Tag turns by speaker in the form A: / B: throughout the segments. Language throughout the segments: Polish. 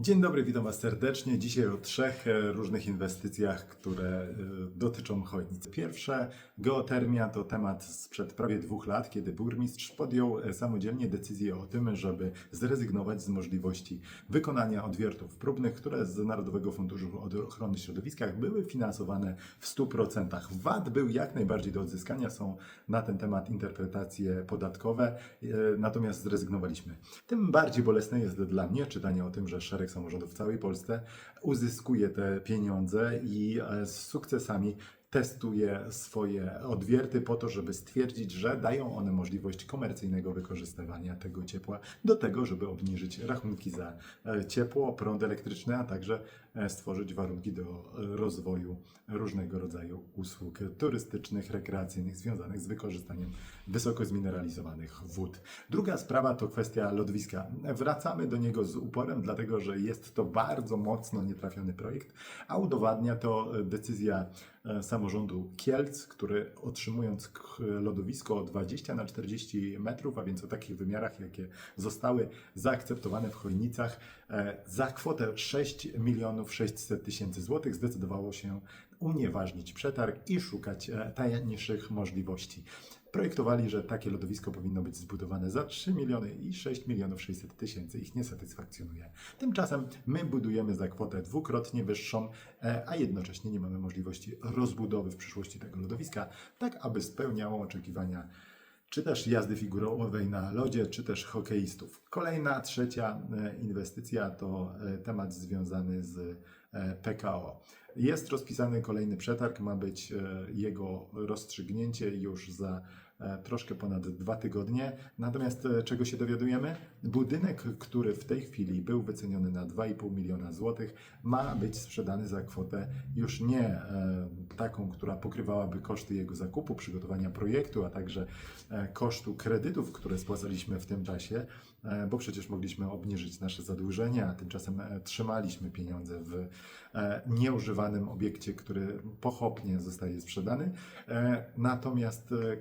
A: Dzień dobry, witam Was serdecznie. Dzisiaj o trzech e, różnych inwestycjach, które e, dotyczą chojnic. Pierwsze, geotermia to temat sprzed prawie dwóch lat, kiedy burmistrz podjął e, samodzielnie decyzję o tym, żeby zrezygnować z możliwości wykonania odwiertów próbnych, które z Narodowego Funduszu Ochrony Środowiska były finansowane w 100%. VAT był jak najbardziej do odzyskania, są na ten temat interpretacje podatkowe, natomiast zrezygnowaliśmy. Tym bardziej bolesne jest dla mnie czytanie o tym, że szereg samorządów w całej Polsce uzyskuje te pieniądze i e, z sukcesami testuje swoje odwierty po to, żeby stwierdzić, że dają one możliwość komercyjnego wykorzystywania tego ciepła do tego, żeby obniżyć rachunki za e, ciepło, prąd elektryczny, a także e, stworzyć warunki do rozwoju różnego rodzaju usług turystycznych, rekreacyjnych związanych z wykorzystaniem wysoko zmineralizowanych wód. Druga sprawa to kwestia lodwiska. Wracamy do niego z uporem, dlatego że jest to bardzo mocno nietrafiony projekt, a udowadnia to e, decyzja samorządu Kielc, który otrzymując lodowisko 20 na 40 metrów, a więc o takich wymiarach, jakie zostały zaakceptowane w Chojnicach, e, za kwotę 6 milionów 600 tysięcy złotych zdecydowało się unieważnić przetarg i szukać e, tajemniczych możliwości. Projektowali, że takie lodowisko powinno być zbudowane za 3 miliony i 6 milionów 600 tysięcy ich nie satysfakcjonuje. Tymczasem my budujemy za kwotę dwukrotnie wyższą, e, a jednocześnie nie mamy możliwości rozbudowy w przyszłości tego lodowiska, tak aby spełniało oczekiwania czy też jazdy figurowej na lodzie, czy też hokeistów. Kolejna, trzecia e, inwestycja to e, temat związany z PKO. Jest rozpisany kolejny przetarg, ma być jego rozstrzygnięcie już za troszkę ponad dwa tygodnie. Natomiast e, czego się dowiadujemy? Budynek, który w tej chwili był wyceniony na 2,5 miliona złotych, ma być sprzedany za kwotę już nie e, taką, która pokrywałaby koszty jego zakupu, przygotowania projektu, a także e, kosztu kredytów, które spłacaliśmy w tym czasie, e, bo przecież mogliśmy obniżyć nasze zadłużenia, a tymczasem e, trzymaliśmy pieniądze w e, nieużywanym obiekcie, który pochopnie zostaje sprzedany. E, Natomiast e,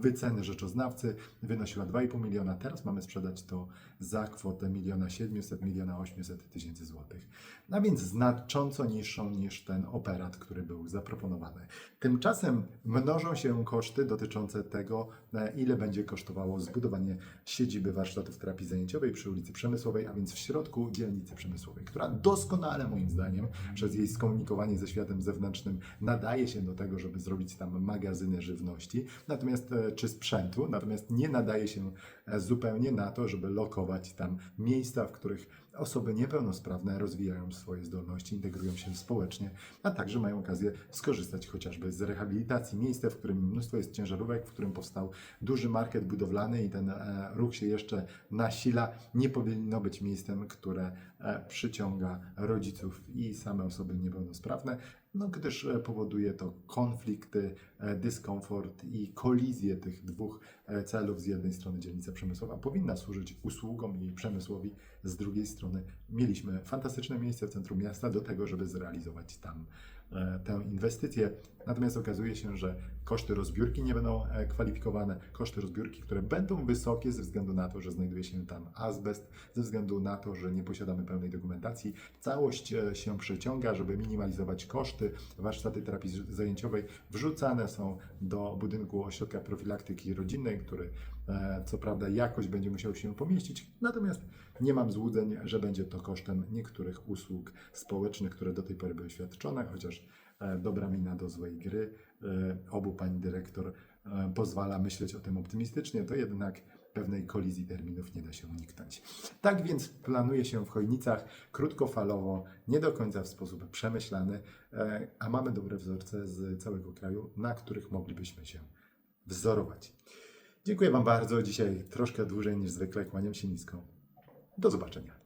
A: wyceny rzeczoznawcy wynosiła 2,5 miliona. Teraz mamy sprzedać to za kwotę miliona 700, miliona 800 tysięcy złotych. A więc znacząco niższą niż ten operat, który był zaproponowany. Tymczasem mnożą się koszty dotyczące tego, ile będzie kosztowało zbudowanie siedziby warsztatów terapii zajęciowej przy ulicy Przemysłowej, a więc w środku dzielnicy Przemysłowej, która doskonale moim zdaniem przez jej skomunikowanie ze światem zewnętrznym nadaje się do tego, żeby zrobić tam magazyny żywności, natomiast e, czy sprzętu, natomiast nie nadaje się e, zupełnie na to, żeby lokować tam miejsca, w których osoby niepełnosprawne rozwijają swoje zdolności, integrują się społecznie, a także mają okazję skorzystać chociażby z rehabilitacji. Miejsce, w którym mnóstwo jest ciężarówek, w którym powstał duży market budowlany i ten e, ruch się jeszcze nasila, nie powinno być miejscem, które e, przyciąga rodziców i same osoby niepełnosprawne, no gdyż e, powoduje to konflikty, e, dyskomfort i kolizję tych dwóch e, celów. Z jednej strony dzielnica przemysłowa powinna służyć usługom i przemysłowi, z drugiej strony mieliśmy fantastyczne miejsce w centrum miasta do tego, żeby zrealizować tam e, tę inwestycję. Natomiast okazuje się, że koszty rozbiórki nie będą e, kwalifikowane, koszty rozbiórki, które będą wysokie ze względu na to, że znajduje się tam azbest, ze względu na to, że nie posiadamy pełnej dokumentacji. Całość e, się przeciąga, żeby minimalizować koszty. Warsztaty terapii zajęciowej wrzucane są do budynku ośrodka profilaktyki rodzinnej, który co prawda jakoś będzie musiał się pomieścić, natomiast nie mam złudzeń, że będzie to kosztem niektórych usług społecznych, które do tej pory były świadczone, chociaż e, dobra mina do złej gry. E, Obu pani dyrektor e, pozwala myśleć o tym optymistycznie, to jednak pewnej kolizji terminów nie da się uniknąć. Tak więc planuje się w Chojnicach krótkofalowo, nie do końca w sposób przemyślany, e, a mamy dobre wzorce z całego kraju, na których moglibyśmy się wzorować. Dziękuję Wam bardzo. Dzisiaj troszkę dłużej niż zwykle. Kłaniam się nisko. Do zobaczenia.